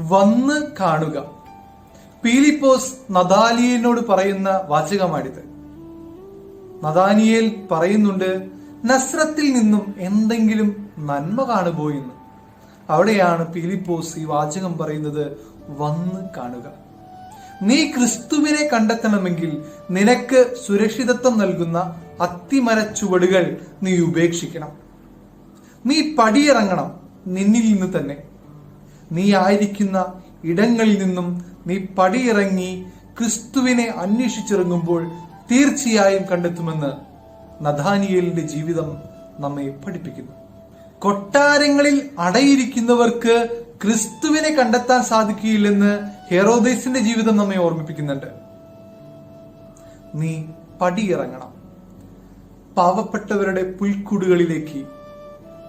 വന്ന് കാണുക. പീലിപ്പോസ് നദാലിയനോട് പറയുന്ന വാചകമാണിത്. നദാനിയേൽ പറയുന്നുണ്ട് നസ്രത്തിൽ നിന്നും എന്തെങ്കിലും നന്മ കാണുപോയെന്ന് അവിടെയാണ് പീലിപ്പോസ് ഈ വാചകം പറയുന്നത് വന്ന് കാണുക. നീ ക്രിസ്തുവിനെ കണ്ടെത്തണമെങ്കിൽ നിനക്ക് സുരക്ഷിതത്വം നൽകുന്ന അത്തിമര ചുവടുകൾ നീ ഉപേക്ഷിക്കണം. നീ പടിയിറങ്ങണം നിന്നിൽ നിന്ന് തന്നെ. നീ ആയിരിക്കുന്ന ഇടങ്ങളിൽ നിന്നും നീ പടിയിറങ്ങി ക്രിസ്തുവിനെ അന്വേഷിച്ചിറങ്ങുമ്പോൾ തീർച്ചയായും കണ്ടെത്തുമെന്ന് നഥാനിയലിന്റെ ജീവിതം നമ്മെ പഠിപ്പിക്കുന്നു. കൊട്ടാരങ്ങളിൽ അടയിരിക്കുന്നവർക്ക് ക്രിസ്തുവിനെ കണ്ടെത്താൻ സാധിക്കുകയില്ലെന്ന് ഹെറോദേസിന്റെ ജീവിതം നമ്മെ ഓർമ്മിപ്പിക്കുന്നുണ്ട്. നീ പടിയിറങ്ങണം. പാവപ്പെട്ടവരുടെ പുൽക്കൂടുകളിലേക്ക്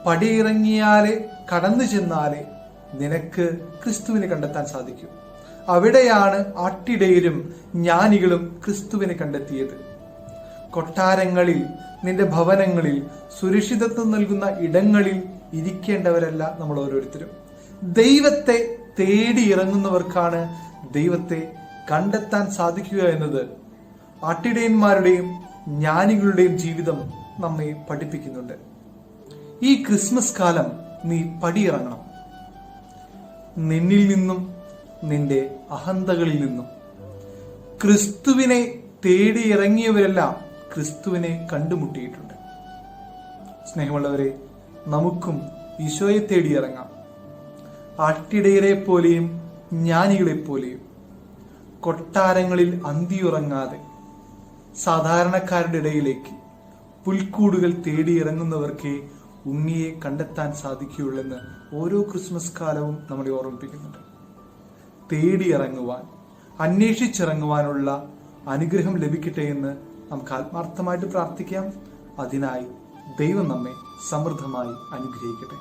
പടിയിറങ്ങിയാലേ കടന്നു ചെന്നാലേ നിനക്ക് ക്രിസ്തുവിനെ കണ്ടെത്താൻ സാധിക്കും. അവിടെയാണ് ആട്ടിടയിലും ജ്ഞാനികളും ക്രിസ്തുവിനെ കണ്ടെത്തിയത്. കൊട്ടാരങ്ങളിൽ നിന്റെ ഭവനങ്ങളിൽ സുരക്ഷിതത്വം നൽകുന്ന ഇടങ്ങളിൽ ഇരിക്കേണ്ടവരല്ല നമ്മൾ ഓരോരുത്തരും. ദൈവത്തെ തേടി ഇറങ്ങുന്നവർക്കാണ് ദൈവത്തെ കണ്ടെത്താൻ സാധിക്കുക എന്നത്. ആട്ടിടയന്മാരുടെയും ജ്ഞാനികളുടെയും ജീവിതം നമ്മെ പഠിപ്പിക്കുന്നുണ്ട്. ഈ ക്രിസ്മസ് കാലം നീ പടിയിറങ്ങണം. നിന്നിൽ നിന്നും നിന്റെ അഹന്തകളിൽ നിന്നും. ക്രിസ്തുവിനെ തേടി ഇറങ്ങിയവരെല്ലാം ക്രിസ്തുവിനെ കണ്ടുമുട്ടിയിട്ടുണ്ട്. സ്നേഹമുള്ളവരെ നമുക്കും ഈശോയെ തേടി ഇറങ്ങാം ആട്ടിടയരെ പോലെയും ജ്ഞാനികളെ പോലെയും. കൊട്ടാരങ്ങളിൽ അന്തിയുറങ്ങാതെ സാധാരണക്കാരുടെ ഇടയിലേക്ക് പുൽക്കൂടുകൾ തേടി ഇറങ്ങുന്നവർക്ക് ഉണ്ണിയെ കണ്ടെത്താൻ സാധിക്കുകയുള്ളെന്ന് ഓരോ ക്രിസ്മസ് കാലവും നമ്മളെ ഓർമ്മിപ്പിക്കുന്നുണ്ട്. തേടിയിറങ്ങുവാൻ അന്വേഷിച്ചിറങ്ങുവാനുള്ള അനുഗ്രഹം ലഭിക്കട്ടെ എന്ന് നമുക്ക് ആത്മാർത്ഥമായിട്ട് പ്രാർത്ഥിക്കാം. അതിനായി ദൈവം നമ്മെ സമൃദ്ധമായി അനുഗ്രഹിക്കട്ടെ.